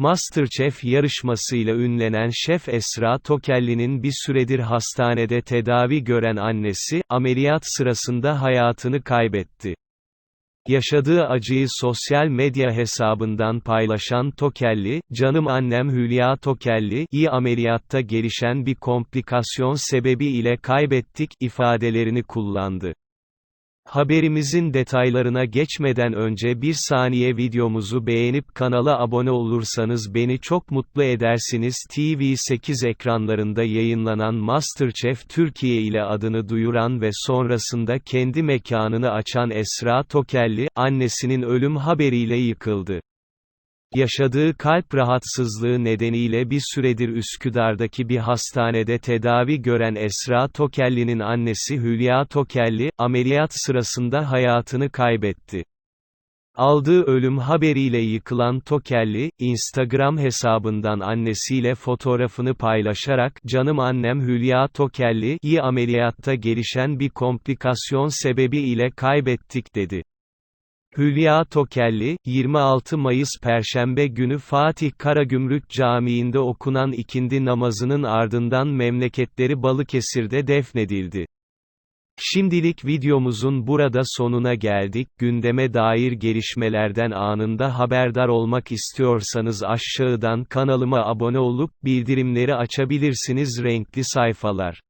Masterchef yarışmasıyla ünlenen şef Esra Tokelli'nin bir süredir hastanede tedavi gören annesi, ameliyat sırasında hayatını kaybetti. Yaşadığı acıyı sosyal medya hesabından paylaşan Tokelli, canım annem Hülya Tokelli, iyi ameliyatta gelişen bir komplikasyon sebebiyle kaybettik, ifadelerini kullandı. Haberimizin detaylarına geçmeden önce bir saniye videomuzu beğenip kanala abone olursanız beni çok mutlu edersiniz. TV8 ekranlarında yayınlanan MasterChef Türkiye ile adını duyuran ve sonrasında kendi mekanını açan Esra Tokelli, annesinin ölüm haberiyle yıkıldı. Yaşadığı kalp rahatsızlığı nedeniyle bir süredir Üsküdar'daki bir hastanede tedavi gören Esra Tokelli'nin annesi Hülya Tokelli, ameliyat sırasında hayatını kaybetti. Aldığı ölüm haberiyle yıkılan Tokelli, Instagram hesabından annesiyle fotoğrafını paylaşarak, canım annem Hülya Tokelli, iyi ameliyatta gelişen bir komplikasyon sebebi ile kaybettik dedi. Hülya Tokelli, 26 Mayıs Perşembe günü Fatih Karagümrük Camii'nde okunan ikindi namazının ardından memleketleri Balıkesir'de defnedildi. Şimdilik videomuzun burada sonuna geldik. Gündeme dair gelişmelerden anında haberdar olmak istiyorsanız aşağıdan kanalıma abone olup bildirimleri açabilirsiniz renkli sayfalar.